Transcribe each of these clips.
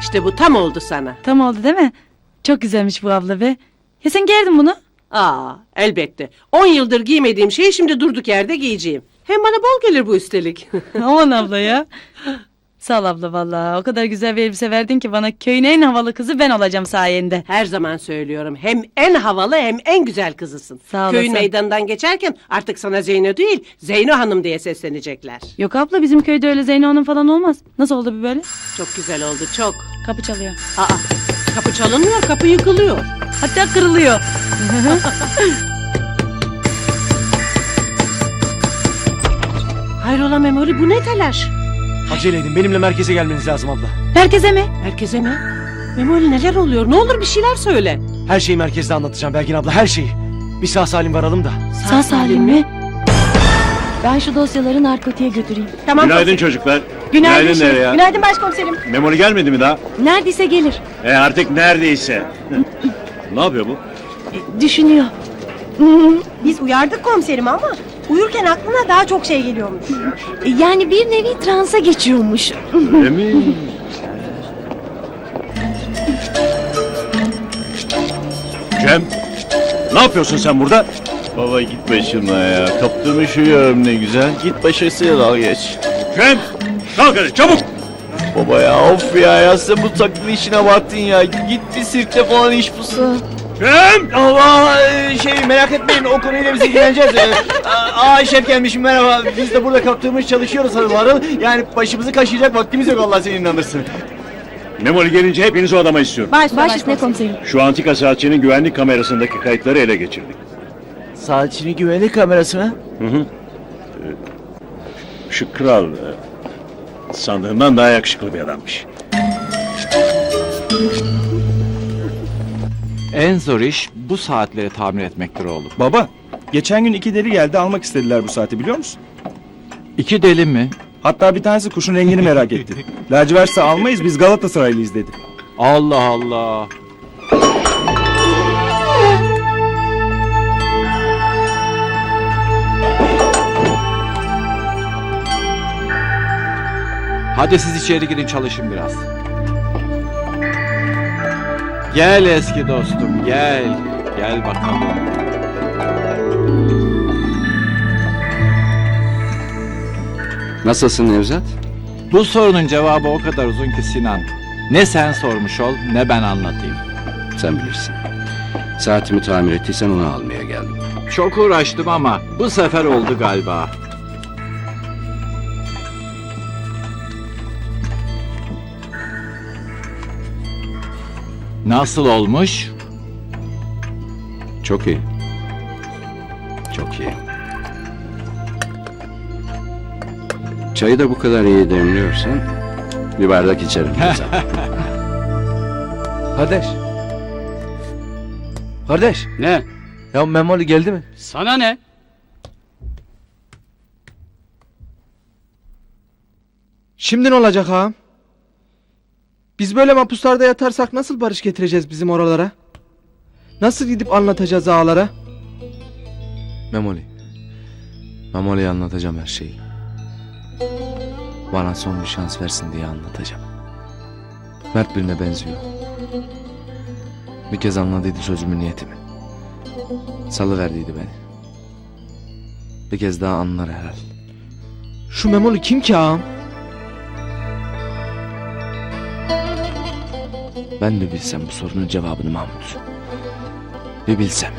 İşte bu tam oldu sana. Tam oldu değil mi? Çok güzelmiş bu abla be. Ya sen gerdin bunu. Aa, elbette. 10 yıldır giymediğim şeyi şimdi durduk yerde giyeceğim. Hem bana bol gelir bu üstelik. Aman abla ya. Sağ ol abla vallahi. O kadar güzel bir elbise verdin ki bana köyün en havalı kızı ben olacağım sayende. Her zaman söylüyorum. Hem en havalı hem en güzel kızısın. Sağ olasın. Köyün meydanından geçerken artık sana Zeyno değil, Zeyno Hanım diye seslenecekler. Yok abla bizim köyde öyle Zeyno Hanım falan olmaz. Nasıl oldu bu böyle? Çok güzel oldu, çok. Kapı çalıyor. Aa, kapı çalınmıyor, kapı yıkılıyor. Hatta kırılıyor. Hayrola Memoli, bu ne telaş? Acele edin benimle merkeze gelmeniz lazım abla. Herkese mi? Herkese mi? Memoli neler oluyor? Ne olur bir şeyler söyle. Her şeyi merkezde anlatacağım Belgin abla her şeyi. Bir sağ salim varalım da. Sağ salim mi? Ben şu dosyaları narkotiğe götüreyim. Tamam. Günaydın çocuklar. Günaydın, şef. nereye ya? Günaydın başkomiserim. Memoli gelmedi mi daha? Neredeyse gelir. E artık neredeyse. ne yapıyor bu? Düşünüyor. Biz uyardık komiserim ama uyurken aklına daha çok şey geliyormuş. Yani bir nevi transa geçiyormuş. Öyle mi? Cem, ne yapıyorsun sen burada? Baba git başımla ya. Kaptırmış uyuyorum ne güzel. Git başarısıyla dalga geç. Cem, kalk hadi çabuk. Baba ya of ya ya sen bu taklit işine abarttın ya. Git bir sirkte falan iş bulsana. Cem! Allah şey merak etmeyin o konuyla biz ilgileneceğiz. Ee, Aa şef gelmiş merhaba. Biz de burada kaptırmış çalışıyoruz harıl harıl. Yani başımızı kaşıyacak vaktimiz yok Allah seni inanırsın. Memoli gelince hepinizi odama istiyorum. Baş, Baş ne komiserim? Şu antika saatçinin güvenlik kamerasındaki kayıtları ele geçirdik. Saatçinin güvenlik kamerası mı? Hı hı. Ee, Şu kral e, sandığımdan daha yakışıklı bir adammış. En zor iş bu saatleri tamir etmektir oğlum. Baba, geçen gün iki deli geldi almak istediler bu saati biliyor musun? İki deli mi? Hatta bir tanesi kuşun rengini merak etti. Lacivertse almayız biz Galatasaraylıyız dedi. Allah Allah. Hadi siz içeri girin çalışın biraz. Gel eski dostum gel. Gel bakalım. Nasılsın Nevzat? Bu sorunun cevabı o kadar uzun ki Sinan. Ne sen sormuş ol ne ben anlatayım. Sen bilirsin. Saatimi tamir ettiysen onu almaya geldim. Çok uğraştım ama bu sefer oldu galiba. Nasıl olmuş? Çok iyi. Çok iyi. Çayı da bu kadar iyi demliyorsan bir bardak içerim. Kardeş. Kardeş. ne? Ya Memoli geldi mi? Sana ne? Şimdi ne olacak ağam? Biz böyle mapuslarda yatarsak nasıl barış getireceğiz bizim oralara? Nasıl gidip anlatacağız ağalara? Memoli. Memoli'ye anlatacağım her şeyi. Bana son bir şans versin diye anlatacağım. Mert birine benziyor. Bir kez anladıydı sözümün niyetimi. Salıverdiydi beni. Bir kez daha anlar herhal. Şu Memoli kim ki ağam? Ben de bilsem bu sorunun cevabını Mahmut. Bir bilsem.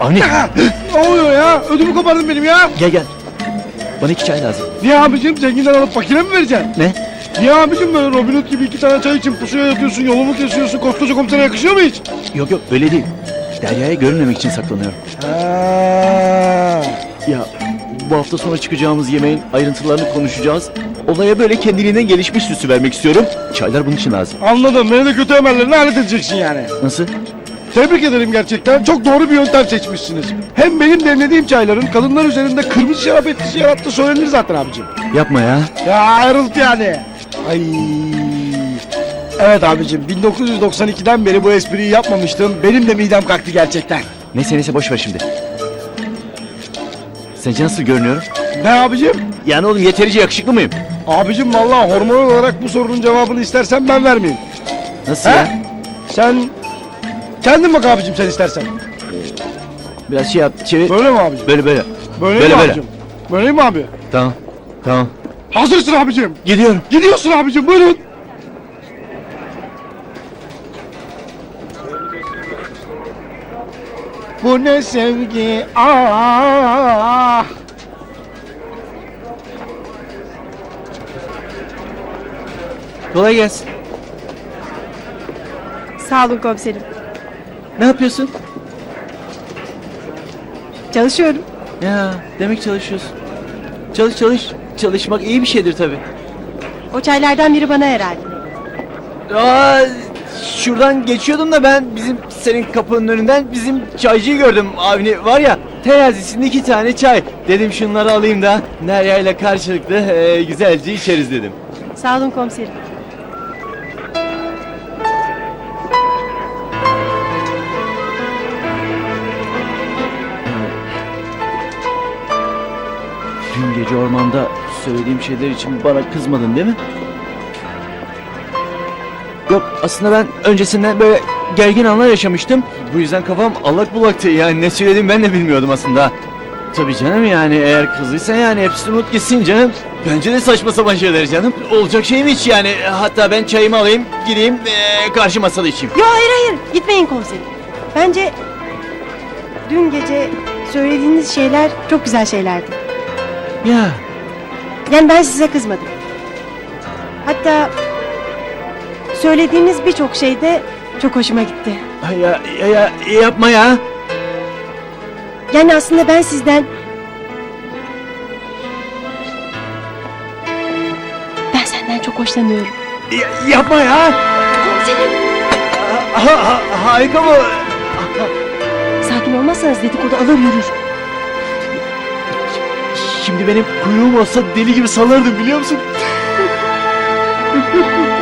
Avni Ne oluyor ya? Ödümü kopardın benim ya. gel gel. Bana iki çay lazım. Niye abicim zenginden alıp fakire mi vereceksin? Ne? Niye abicim böyle Robin Hood gibi iki tane çay için pusuya yatıyorsun yolumu kesiyorsun koskoca komisere yakışıyor mu hiç? Yok yok öyle değil. Derya'ya görünmemek için saklanıyorum. Ha. Ya bu hafta sonra çıkacağımız yemeğin ayrıntılarını konuşacağız. Olaya böyle kendiliğinden gelişmiş süsü vermek istiyorum. Çaylar bunun için lazım. Anladım beni de kötü emellerini halledeceksin yani. Nasıl? Tebrik ederim gerçekten. Çok doğru bir yöntem seçmişsiniz. Hem benim demlediğim çayların kadınlar üzerinde kırmızı şarap etkisi yarattığı söylenir zaten abicim. Yapma ya. Ya ayrılt yani. Ay. Evet abicim 1992'den beri bu espriyi yapmamıştım. Benim de midem kalktı gerçekten. Neyse neyse boş ver şimdi. Sence nasıl görünüyorum? Ne abicim? Yani oğlum yeterince yakışıklı mıyım? Abicim vallahi hormonal olarak bu sorunun cevabını istersen ben vermeyeyim. Nasıl He? ya? Sen kendin bak abicim sen istersen. Biraz şey yap çevir. Böyle mi abicim? Böyle böyle. Böyle, Böyle, mi böyle. abicim? Böyle mi abi? Tamam. Tamam. Hazırsın abicim. Gidiyorum. Gidiyorsun abicim buyurun. Bu ne sevgi ah. Kolay gelsin. Sağ olun komiserim. Ne yapıyorsun? Çalışıyorum. Ya demek çalışıyorsun. Çalış çalış. Çalışmak iyi bir şeydir tabi. O çaylardan biri bana herhalde. Aa, şuradan geçiyordum da ben bizim senin kapının önünden bizim çaycıyı gördüm abini var ya terazisinde iki tane çay. Dedim şunları alayım da Nerya ile karşılıklı e, güzelce içeriz dedim. Sağ olun komiserim. Dün gece ormanda söylediğim şeyler için bana kızmadın değil mi? Yok aslında ben öncesinden böyle gergin anlar yaşamıştım. Bu yüzden kafam allak bulaktı yani ne söylediğimi ben de bilmiyordum aslında. Tabii canım yani eğer kızıysan yani hepsini unut gitsin canım. Bence de saçma sapan şeyler canım. Olacak şey mi hiç yani? Hatta ben çayımı alayım gideyim eee, karşı masada içeyim. Yo hayır hayır gitmeyin komiserim. Bence dün gece söylediğiniz şeyler çok güzel şeylerdi. Ya Yani ben size kızmadım. Hatta söylediğiniz birçok şey de çok hoşuma gitti. ya, ya, ya yapma ya. Yani aslında ben sizden... Ben senden çok hoşlanıyorum. Ya- yapma ya. Komiserim. Ha- ha- harika bu. Sakin olmazsanız dedikodu alır yürür. Şimdi benim kuyruğum olsa deli gibi sallardım biliyor musun?